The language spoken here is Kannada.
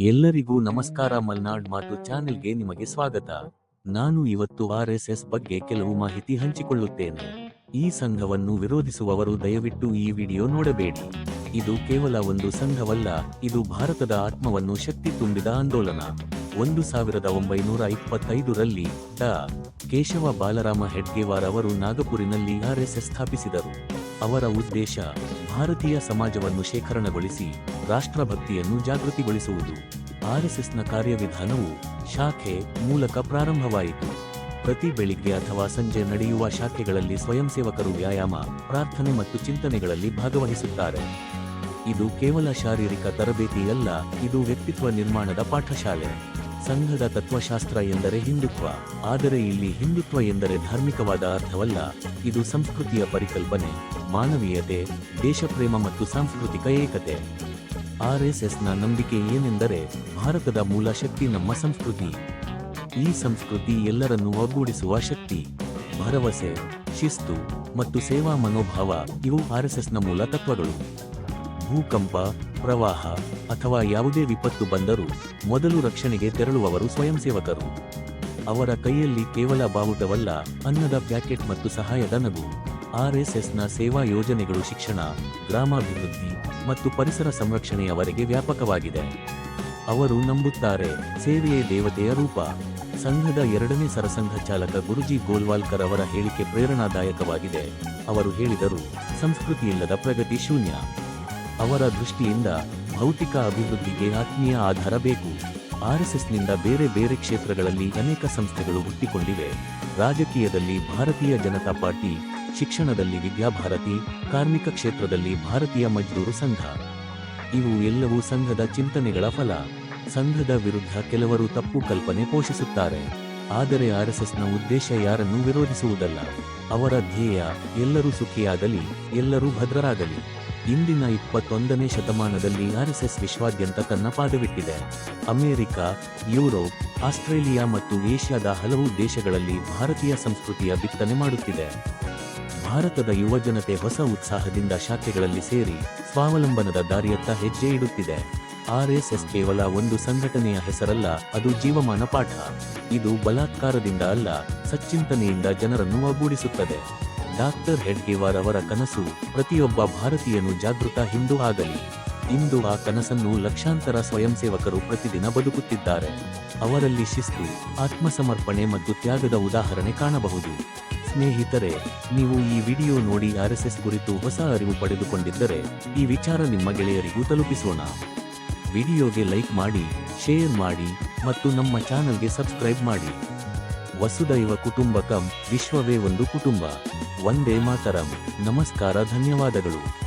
ಎಲ್ಲರಿಗೂ ನಮಸ್ಕಾರ. ಮಲ್ನಾಡ್ ಮಾತು ಚಾನೆಲ್ಗೆ ನಿಮಗೆ ಸ್ವಾಗತ. ನಾನು ಇವತ್ತು ಆರ್ ಎಸ್ ಎಸ್ ಬಗ್ಗೆ ಕೆಲವು ಮಾಹಿತಿ ಹಂಚಿಕೊಳ್ಳುತ್ತೇನೆ. ಈ ಸಂಘವನ್ನು ವಿರೋಧಿಸುವವರು ದಯವಿಟ್ಟು ಈ ವಿಡಿಯೋ ನೋಡಬೇಡಿ. ಇದು ಕೇವಲ ಒಂದು ಸಂಘವಲ್ಲ, ಇದು ಭಾರತದ ಆತ್ಮವನ್ನು ಶಕ್ತಿ ತುಂಬಿದ ಆಂದೋಲನ. ಒಂದು ಸಾವಿರದ ಒಂಬೈನೂರ ಇಪ್ಪತ್ತೈದರಲ್ಲಿ ಡಾ. ಕೇಶವ ಬಾಲರಾಮ ಹೆಡ್ಗೇವಾರ್ ಅವರು ನಾಗಪುರಿನಲ್ಲಿ ಆರ್ಎಸ್ಎಸ್ ಸ್ಥಾಪಿಸಿದರು. ಅವರ ಉದ್ದೇಶ ಭಾರತೀಯ ಸಮಾಜವನ್ನು ಶೇಖರಣಗೊಳಿಸಿ ರಾಷ್ಟ್ರಭಕ್ತಿಯನ್ನು ಜಾಗೃತಿಗೊಳಿಸುವುದು. ಆರ್ಎಸ್ಎಸ್ನ ಕಾರ್ಯವಿಧಾನವು ಶಾಖೆ ಮೂಲಕ ಪ್ರಾರಂಭವಾಯಿತು. ಪ್ರತಿ ಬೆಳಿಗ್ಗೆ ಅಥವಾ ಸಂಜೆ ನಡೆಯುವ ಶಾಖೆಗಳಲ್ಲಿ ಸ್ವಯಂ ಸೇವಕರು ವ್ಯಾಯಾಮ, ಪ್ರಾರ್ಥನೆ ಮತ್ತು ಚಿಂತನೆಗಳಲ್ಲಿ ಭಾಗವಹಿಸುತ್ತಾರೆ. ಇದು ಕೇವಲ ಶಾರೀರಿಕ ತರಬೇತಿಯಲ್ಲ, ಇದು ವ್ಯಕ್ತಿತ್ವ ನಿರ್ಮಾಣದ ಪಾಠಶಾಲೆ. ಸಂಘದ ತತ್ವಶಾಸ್ತ್ರ ಎಂದರೆ ಹಿಂದುತ್ವ. ಆದರೆ ಇಲ್ಲಿ ಹಿಂದುತ್ವ ಎಂದರೆ ಧಾರ್ಮಿಕವಾದ ಅರ್ಥವಲ್ಲ. ಇದು ಸಂಸ್ಕೃತಿಯ ಪರಿಕಲ್ಪನೆ, ಮಾನವೀಯತೆ, ದೇಶಪ್ರೇಮ ಮತ್ತು ಸಾಂಸ್ಕೃತಿಕ ಏಕತೆ. ಆರ್ಎಸ್ಎಸ್ನ ನಂಬಿಕೆ ಏನೆಂದರೆ ಭಾರತದ ಮೂಲ ಶಕ್ತಿ ನಮ್ಮ ಸಂಸ್ಕೃತಿ. ಈ ಸಂಸ್ಕೃತಿ ಎಲ್ಲರನ್ನೂ ಒಗ್ಗೂಡಿಸುವ ಶಕ್ತಿ. ಭರವಸೆ, ಶಿಸ್ತು ಮತ್ತು ಸೇವಾ ಮನೋಭಾವ ಇವು ಆರ್ಎಸ್ಎಸ್ನ ಮೂಲ ತತ್ವಗಳು. ಭೂಕಂಪ ಪ್ರವಾಹ ಅಥವಾ ಯಾವುದೇ ವಿಪತ್ತು ಬಂದರೂ ಮೊದಲು ರಕ್ಷಣೆಗೆ ತೆರಳುವವರು ಸ್ವಯಂ ಸೇವಕರು ಅವರ ಕೈಯಲ್ಲಿ ಕೇವಲ ಬಾವುಟವಲ್ಲ, ಅನ್ನದ ಪ್ಯಾಕೆಟ್ ಮತ್ತು ಸಹಾಯದ ನಗು. ಆರ್ಎಸ್ಎಸ್ನ ಸೇವಾ ಯೋಜನೆಗಳು ಶಿಕ್ಷಣ, ಗ್ರಾಮಾಭಿವೃದ್ಧಿ ಮತ್ತು ಪರಿಸರ ಸಂರಕ್ಷಣೆಯವರೆಗೆ ವ್ಯಾಪಕವಾಗಿದೆ. ಅವರು ನಂಬುತ್ತಾರೆ, ಸೇವೆಯೇ ದೇವತೆಯ ರೂಪ. ಸಂಘದ ಎರಡನೇ ಸರಸಂಘ ಚಾಲಕ ಗುರುಜಿ ಗೋಲ್ವಾಲ್ಕರ್ ಅವರ ಹೇಳಿಕೆ ಪ್ರೇರಣಾದಾಯಕವಾಗಿದೆ. ಅವರು ಹೇಳಿದರು, ಸಂಸ್ಕೃತಿಯಿಲ್ಲದ ಪ್ರಗತಿ ಶೂನ್ಯ. ಅವರ ದೃಷ್ಟಿಯಿಂದ ಭೌತಿಕ ಅಭಿವೃದ್ಧಿಗೆ ಆತ್ಮೀಯ ಆಧಾರ ಬೇಕು. ಆರ್ಎಸ್ಎಸ್ನಿಂದ ಬೇರೆ ಬೇರೆ ಕ್ಷೇತ್ರಗಳಲ್ಲಿ ಅನೇಕ ಸಂಸ್ಥೆಗಳು ಹುಟ್ಟಿಕೊಂಡಿವೆ. ರಾಜಕೀಯದಲ್ಲಿ ಭಾರತೀಯ ಜನತಾ ಪಾರ್ಟಿ, ಶಿಕ್ಷಣದಲ್ಲಿ ವಿದ್ಯಾಭಾರತಿ, ಕಾರ್ಮಿಕ ಕ್ಷೇತ್ರದಲ್ಲಿ ಭಾರತೀಯ ಮಜ್ದೂರು ಸಂಘ. ಇವು ಎಲ್ಲವೂ ಸಂಘದ ಚಿಂತನೆಗಳ ಫಲ. ಸಂಘದ ವಿರುದ್ಧ ಕೆಲವರು ತಪ್ಪು ಕಲ್ಪನೆ ಪೋಷಿಸುತ್ತಾರೆ. ಆದರೆ ಆರ್ಎಸ್ಎಸ್ನ ಉದ್ದೇಶ ಯಾರನ್ನು ವಿರೋಧಿಸುವುದಲ್ಲ. ಅವರ ಧ್ಯೇಯ ಎಲ್ಲರೂ ಸುಖಿಯಾಗಲಿ, ಎಲ್ಲರೂ ಭದ್ರರಾಗಲಿ. ಇಂದಿನ ಇಪ್ಪತ್ತೊಂದನೇ ಶತಮಾನದಲ್ಲಿ ಆರ್ಎಸ್ಎಸ್ ವಿಶ್ವಾದ್ಯಂತ ತನ್ನ ಪಾದವಿಟ್ಟಿದೆ. ಅಮೆರಿಕ, ಯುರೋಪ್, ಆಸ್ಟ್ರೇಲಿಯಾ ಮತ್ತು ಏಷ್ಯಾದ ಹಲವು ದೇಶಗಳಲ್ಲಿ ಭಾರತೀಯ ಸಂಸ್ಕೃತಿಯ ಬಿತ್ತನೆ ಮಾಡುತ್ತಿದೆ. ಭಾರತದ ಯುವಜನತೆ ಹೊಸ ಉತ್ಸಾಹದಿಂದ ಶಾಖೆಗಳಲ್ಲಿ ಸೇರಿ ಸ್ವಾವಲಂಬನದ ದಾರಿಯತ್ತ ಹೆಜ್ಜೆ ಇಡುತ್ತಿದೆ. ಆರ್ಎಸ್ಎಸ್ ಕೇವಲ ಒಂದು ಸಂಘಟನೆಯ ಹೆಸರಲ್ಲ, ಅದು ಜೀವಮಾನ ಪಾಠ. ಇದು ಬಲಾತ್ಕಾರದಿಂದ ಅಲ್ಲ, ಸಚ್ಚಿಂತನೆಯಿಂದ ಜನರನ್ನು ಒಗ್ಗೂಡಿಸುತ್ತದೆ. ಡಾಕ್ಟರ್ ಹೆಡ್ಗೇವಾರ್ ಅವರ ಕನಸು ಪ್ರತಿಯೊಬ್ಬ ಭಾರತೀಯನು ಜಾಗೃತ ಹಿಂದೂ ಆಗಲಿ. ಇಂದು ಆ ಕನಸನ್ನು ಲಕ್ಷಾಂತರ ಸ್ವಯಂಸೇವಕರು ಪ್ರತಿದಿನ ಬದುಕುತ್ತಿದ್ದಾರೆ. ಅವರಲ್ಲಿ ಶಿಸ್ತು, ಆತ್ಮಸಮರ್ಪಣೆ ಮತ್ತು ತ್ಯಾಗದ ಉದಾಹರಣೆ ಕಾಣಬಹುದು. ಸ್ನೇಹಿತರೆ, ನೀವು ಈ ವಿಡಿಯೋ ನೋಡಿ ಆರ್ಎಸ್ಎಸ್ ಕುರಿತು ಹೊಸ ಅರಿವು ಪಡೆದುಕೊಂಡಿದ್ದರೆ ಈ ವಿಚಾರ ನಿಮ್ಮ ಗೆಳೆಯರಿಗೂ ತಲುಪಿಸೋಣ. ವಿಡಿಯೋಗೆ ಲೈಕ್ ಮಾಡಿ, ಶೇರ್ ಮಾಡಿ ಮತ್ತು ನಮ್ಮ ಚಾನಲ್ಗೆ ಸಬ್ಸ್ಕ್ರೈಬ್ ಮಾಡಿ. ವಸುದೈವ ಕುಟುಂಬಕಂ ವಿಶ್ವವೇ ಒಂದು ಕುಟುಂಬ. ಒಂದೇ ಮಾತರಂ. ನಮಸ್ಕಾರ ಧನ್ಯವಾದಗಳು.